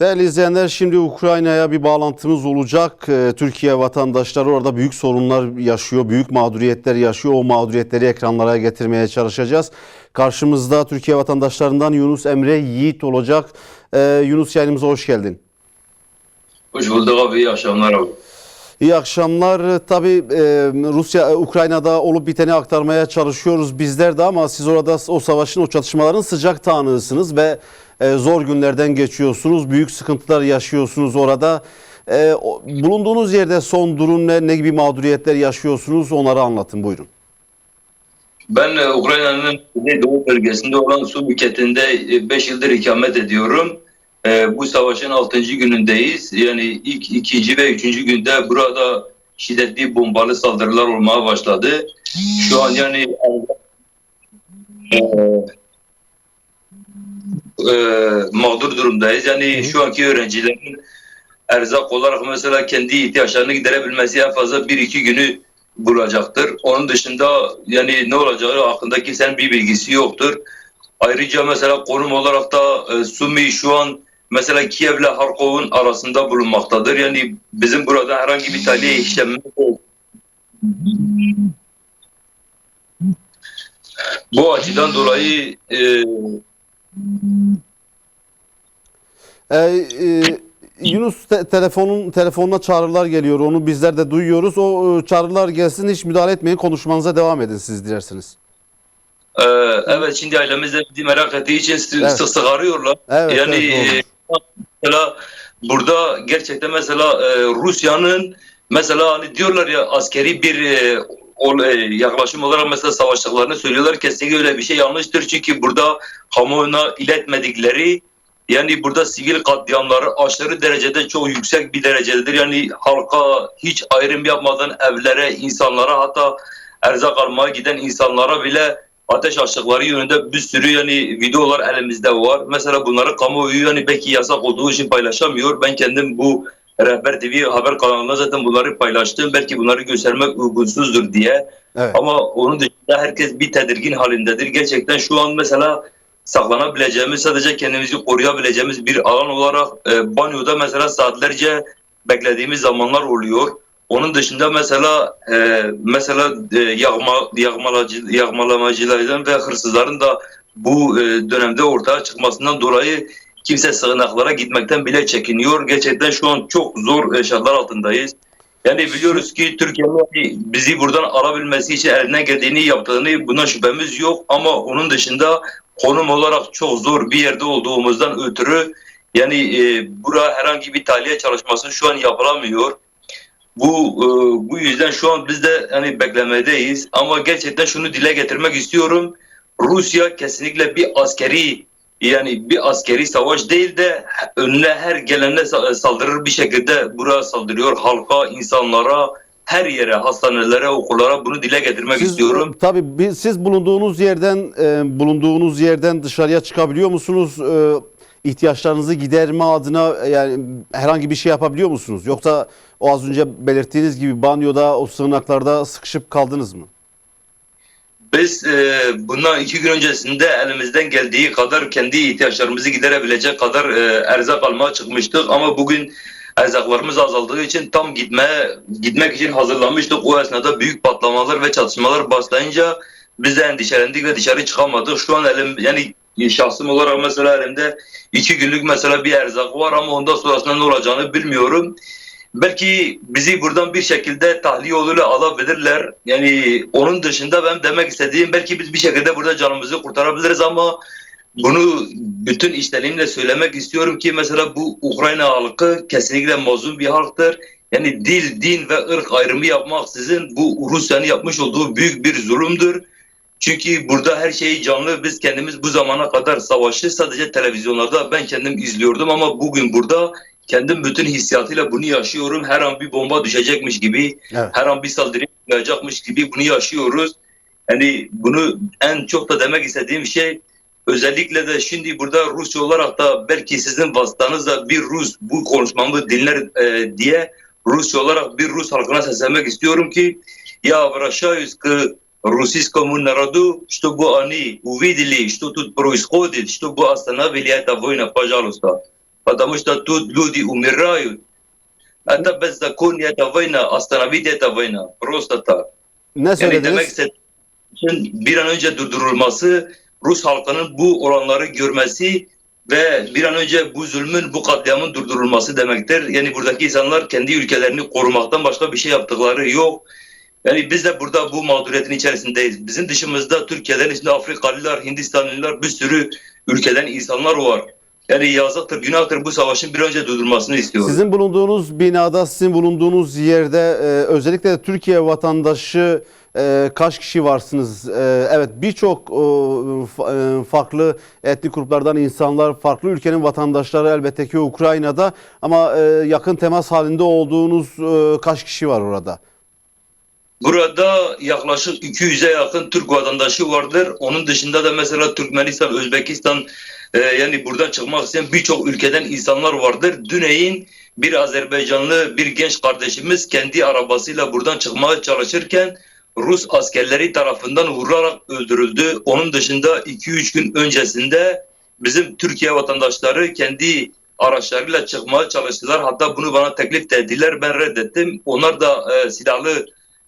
Değerli izleyenler şimdi Ukrayna'ya bir bağlantımız olacak. Ee, Türkiye vatandaşları orada büyük sorunlar yaşıyor, büyük mağduriyetler yaşıyor. O mağduriyetleri ekranlara getirmeye çalışacağız. Karşımızda Türkiye vatandaşlarından Yunus Emre Yiğit olacak. Ee, Yunus yayınımıza hoş geldin. Hoş bulduk abi, iyi akşamlar abi. İyi akşamlar. Tabii e, Rusya, e, Ukrayna'da olup biteni aktarmaya çalışıyoruz bizler de ama siz orada o savaşın, o çatışmaların sıcak tanığısınız ve e, zor günlerden geçiyorsunuz. Büyük sıkıntılar yaşıyorsunuz orada. E, bulunduğunuz yerde son durum ne, ne gibi mağduriyetler yaşıyorsunuz onları anlatın buyurun. Ben e, Ukrayna'nın Doğu bölgesinde olan su büketinde 5 yıldır ikamet ediyorum. Bu savaşın 6. günündeyiz. Yani ilk, ikinci ve üçüncü günde burada şiddetli bombalı saldırılar olmaya başladı. Şu an yani e, mağdur durumdayız. Yani şu anki öğrencilerin erzak olarak mesela kendi ihtiyaçlarını giderebilmesi en fazla 1-2 günü bulacaktır. Onun dışında yani ne olacağı hakkında kimsenin bir bilgisi yoktur. Ayrıca mesela konum olarak da e, Sumi şu an mesela Kiev ile Harkov'un arasında bulunmaktadır. Yani bizim burada herhangi bir tahliye işlemimiz yok. Bu açıdan dolayı e, E, e, Yunus te- telefonun telefonuna çağrılar geliyor. Onu bizler de duyuyoruz. O e, çağrılar gelsin hiç müdahale etmeyin. Konuşmanıza devam edin siz dilerseniz. e, evet şimdi ailemiz de bizi merak ettiği için Evet. sık sık arıyorlar. Evet, yani evet, doğru. mesela burada gerçekten mesela e, Rusya'nın mesela hani diyorlar ya askeri bir e, yaklaşım olarak mesela savaştıklarını söylüyorlar. Kesinlikle öyle bir şey yanlıştır. Çünkü burada kamuoyuna iletmedikleri yani burada sivil katliamları aşırı derecede çok yüksek bir derecededir. Yani halka hiç ayrım yapmadan evlere, insanlara hatta erzak almaya giden insanlara bile ateş açtıkları yönünde bir sürü yani videolar elimizde var. Mesela bunları kamuoyu yani belki yasak olduğu için paylaşamıyor. Ben kendim bu Rehber TV haber kanalında zaten bunları paylaştım. Belki bunları göstermek uygunsuzdur diye. Evet. Ama onun dışında herkes bir tedirgin halindedir. Gerçekten şu an mesela saklanabileceğimiz, sadece kendimizi koruyabileceğimiz bir alan olarak e, banyoda mesela saatlerce beklediğimiz zamanlar oluyor. Onun dışında mesela e, mesela e, yağma, yağmalacı, yağmalamacılardan ve hırsızların da bu e, dönemde ortaya çıkmasından dolayı kimse sığınaklara gitmekten bile çekiniyor. Gerçekten şu an çok zor e, şartlar altındayız. Yani biliyoruz ki Türkiye'nin bizi buradan alabilmesi için elinden geldiğini yaptığını buna şüphemiz yok. Ama onun dışında konum olarak çok zor bir yerde olduğumuzdan ötürü yani e, bura herhangi bir tahliye çalışması şu an yapılamıyor. Bu e, bu yüzden şu an biz de hani beklemedeyiz. Ama gerçekten şunu dile getirmek istiyorum. Rusya kesinlikle bir askeri yani bir askeri savaş değil de önüne her gelene sa- saldırır bir şekilde buraya saldırıyor. Halka, insanlara, her yere, hastanelere, okullara bunu dile getirmek Siz, istiyorum. Tabii biz- siz bulunduğunuz yerden e, bulunduğunuz yerden dışarıya çıkabiliyor musunuz? E, ihtiyaçlarınızı giderme adına e, yani herhangi bir şey yapabiliyor musunuz? Yoksa o az önce belirttiğiniz gibi banyoda, o sığınaklarda sıkışıp kaldınız mı? Biz e, bundan iki gün öncesinde elimizden geldiği kadar kendi ihtiyaçlarımızı giderebilecek kadar e, erzak almaya çıkmıştık. Ama bugün erzaklarımız azaldığı için tam gitmeye gitmek için hazırlanmıştık. O esnada büyük patlamalar ve çatışmalar başlayınca biz de endişelendik ve dışarı çıkamadık. Şu an elim yani şahsım olarak mesela elimde iki günlük mesela bir erzak var ama ondan sonrasında ne olacağını bilmiyorum. Belki bizi buradan bir şekilde tahliye yoluyla alabilirler. Yani onun dışında ben demek istediğim belki biz bir şekilde burada canımızı kurtarabiliriz ama bunu bütün içtenliğimle söylemek istiyorum ki mesela bu Ukrayna halkı kesinlikle mazlum bir halktır. Yani dil, din ve ırk ayrımı yapmaksızın bu Rusya'nın yapmış olduğu büyük bir zulümdür. Çünkü burada her şeyi canlı biz kendimiz bu zamana kadar savaşı sadece televizyonlarda ben kendim izliyordum ama bugün burada kendim bütün hissiyatıyla bunu yaşıyorum. Her an bir bomba düşecekmiş gibi, Evet. her an bir saldırı yapılacakmış gibi bunu yaşıyoruz. Yani bunu en çok da demek istediğim şey özellikle de şimdi burada Rusça olarak da belki sizin vasıtanızla bir Rus bu konuşmamı dinler e, diye Rusça olarak bir Rus halkına seslenmek istiyorum ki я обращаюсь к российскому народу, чтобы они увидели, что тут происходит, чтобы остановили это войну, пожалуйста. потому что тут люди умирают. Это беззаконие, это война, остановить это война. Просто так. Ne Yani demek söylediniz? istediğim bir an önce durdurulması, Rus halkının bu olanları görmesi ve bir an önce bu zulmün, bu katliamın durdurulması demektir. Yani buradaki insanlar kendi ülkelerini korumaktan başka bir şey yaptıkları yok. Yani biz de burada bu mağduriyetin içerisindeyiz. Bizim dışımızda Türkiye'den içinde Afrikalılar, Hindistanlılar bir sürü ülkeden insanlar var. Yani yazıktır, günahtır bu savaşın bir önce durdurulmasını istiyoruz. Sizin bulunduğunuz binada, sizin bulunduğunuz yerde e, özellikle de Türkiye vatandaşı e, kaç kişi varsınız? E, evet birçok e, farklı etnik gruplardan insanlar, farklı ülkenin vatandaşları elbette ki Ukrayna'da ama e, yakın temas halinde olduğunuz e, kaç kişi var orada? Burada yaklaşık 200'e yakın Türk vatandaşı vardır. Onun dışında da mesela Türkmenistan, Özbekistan e, yani buradan çıkmak isteyen birçok ülkeden insanlar vardır. Düneyin bir Azerbaycanlı bir genç kardeşimiz kendi arabasıyla buradan çıkmaya çalışırken Rus askerleri tarafından vurularak öldürüldü. Onun dışında 2-3 gün öncesinde bizim Türkiye vatandaşları kendi araçlarıyla çıkmaya çalıştılar. Hatta bunu bana teklif de ettiler. Ben reddettim. Onlar da e, silahlı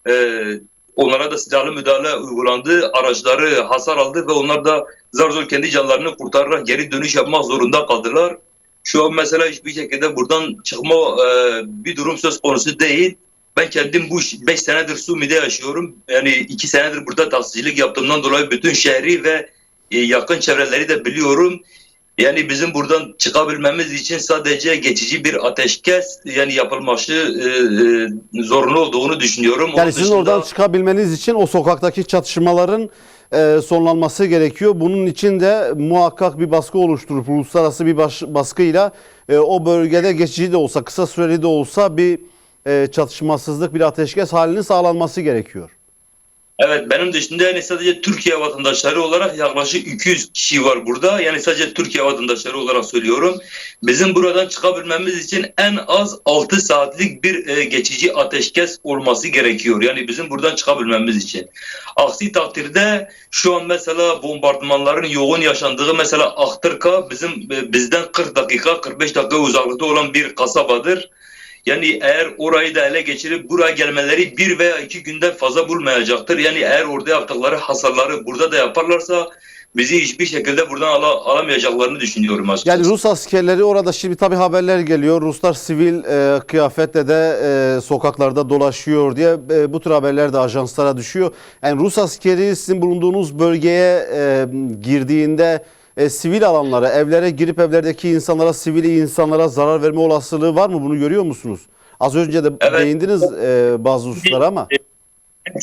ee, onlara da silahlı müdahale uygulandı. Araçları hasar aldı ve onlar da zar zor kendi canlarını kurtararak geri dönüş yapmak zorunda kaldılar. Şu an mesela hiçbir şekilde buradan çıkma e, bir durum söz konusu değil. Ben kendim bu 5 senedir Sumi'de yaşıyorum. Yani 2 senedir burada taksicilik yaptığımdan dolayı bütün şehri ve e, yakın çevreleri de biliyorum. Yani bizim buradan çıkabilmemiz için sadece geçici bir ateşkes yani yapılması e, e, zorunlu olduğunu düşünüyorum. Yani Onun sizin dışında- oradan çıkabilmeniz için o sokaktaki çatışmaların e, sonlanması gerekiyor. Bunun için de muhakkak bir baskı oluşturup uluslararası bir baş- baskıyla e, o bölgede geçici de olsa kısa süreli de olsa bir e, çatışmasızlık bir ateşkes halinin sağlanması gerekiyor. Evet benim dışında yani sadece Türkiye vatandaşları olarak yaklaşık 200 kişi var burada. Yani sadece Türkiye vatandaşları olarak söylüyorum. Bizim buradan çıkabilmemiz için en az 6 saatlik bir e, geçici ateşkes olması gerekiyor. Yani bizim buradan çıkabilmemiz için. Aksi takdirde şu an mesela bombardımanların yoğun yaşandığı mesela Ahtırka bizim e, bizden 40 dakika 45 dakika uzaklıkta olan bir kasabadır. Yani eğer orayı da ele geçirip buraya gelmeleri bir veya iki günden fazla bulmayacaktır. Yani eğer orada yaptıkları hasarları burada da yaparlarsa bizi hiçbir şekilde buradan ala- alamayacaklarını düşünüyorum açıkçası. Yani Rus askerleri orada şimdi tabii haberler geliyor. Ruslar sivil e, kıyafetle de e, sokaklarda dolaşıyor diye e, bu tür haberler de ajanslara düşüyor. Yani Rus askeri sizin bulunduğunuz bölgeye e, girdiğinde e, sivil alanlara, evlere girip evlerdeki insanlara, sivil insanlara zarar verme olasılığı var mı? Bunu görüyor musunuz? Az önce de Evet. değindiniz e, bazı hususlara ama.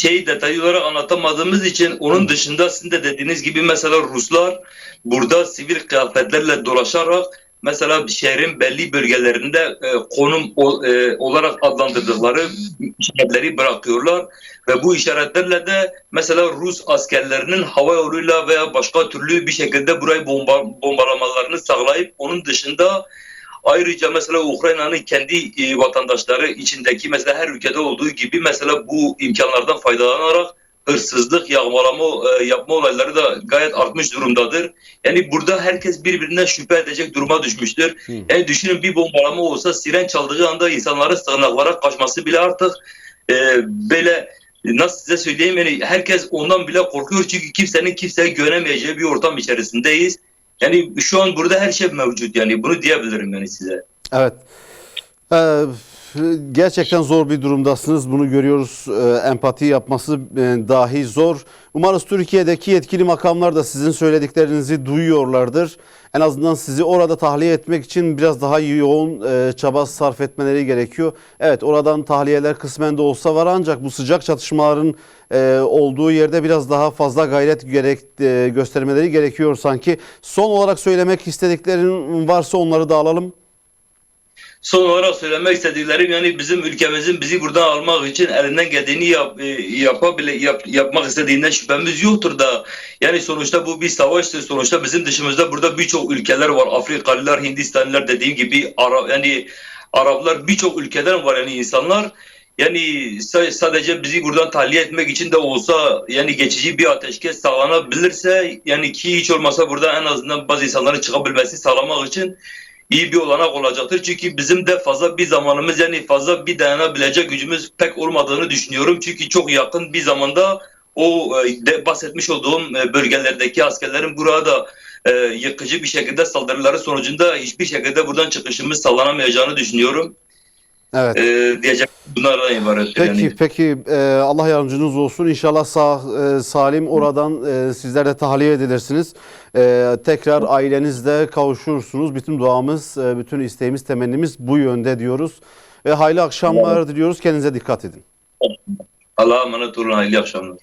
şeyi detaylı olarak anlatamadığımız için onun dışında sizin de dediğiniz gibi mesela Ruslar burada sivil kıyafetlerle dolaşarak mesela şehrin belli bölgelerinde e, konum o- e, olarak adlandırdıkları işaretleri bırakıyorlar. Ve bu işaretlerle de mesela Rus askerlerinin hava yoluyla veya başka türlü bir şekilde burayı bomba, bombalamalarını sağlayıp onun dışında Ayrıca mesela Ukrayna'nın kendi e, vatandaşları içindeki mesela her ülkede olduğu gibi mesela bu imkanlardan faydalanarak hırsızlık, yağmalama e, yapma olayları da gayet artmış durumdadır. Yani burada herkes birbirinden şüphe edecek duruma düşmüştür. Hı. Yani düşünün bir bombalama olsa siren çaldığı anda insanların sığınaklara kaçması bile artık e, böyle nasıl size söyleyeyim yani herkes ondan bile korkuyor çünkü kimsenin kimseye güvenemeyeceği bir ortam içerisindeyiz. Yani şu an burada her şey mevcut yani bunu diyebilirim yani size. Evet. Ee, gerçekten zor bir durumdasınız. Bunu görüyoruz. Ee, empati yapması e, dahi zor. Umarız Türkiye'deki yetkili makamlar da sizin söylediklerinizi duyuyorlardır. En azından sizi orada tahliye etmek için biraz daha yoğun e, çaba sarf etmeleri gerekiyor. Evet oradan tahliyeler kısmen de olsa var ancak bu sıcak çatışmaların e, olduğu yerde biraz daha fazla gayret gerek e, göstermeleri gerekiyor sanki. Son olarak söylemek istediklerin varsa onları da alalım. Son olarak söylemek istediklerim yani bizim ülkemizin bizi buradan almak için elinden geldiğini yap, e, yapabile, yap, yapmak istediğinden şüphemiz yoktur da yani sonuçta bu bir savaştır. Sonuçta bizim dışımızda burada birçok ülkeler var. Afrikalılar, Hindistanlılar dediğim gibi Ara, yani Araplar birçok ülkeden var yani insanlar. Yani sa- sadece bizi buradan tahliye etmek için de olsa yani geçici bir ateşkes sağlanabilirse yani ki hiç olmasa burada en azından bazı insanların çıkabilmesi sağlamak için iyi bir olanak olacaktır. Çünkü bizim de fazla bir zamanımız yani fazla bir dayanabilecek gücümüz pek olmadığını düşünüyorum. Çünkü çok yakın bir zamanda o e, de bahsetmiş olduğum e, bölgelerdeki askerlerin burada e, yıkıcı bir şekilde saldırıları sonucunda hiçbir şekilde buradan çıkışımız sağlanamayacağını düşünüyorum. Evet. E, diyecek bunlardan ibaret. Peki yani. peki e, Allah yardımcınız olsun. İnşallah sağ e, salim oradan e, sizler de tahliye edilirsiniz. E, tekrar ailenizle kavuşursunuz. Bütün duamız, e, bütün isteğimiz, temennimiz bu yönde diyoruz. Ve hayırlı akşamlar diliyoruz. Kendinize dikkat edin. Allah'a emanet olun. Hayırlı akşamlar.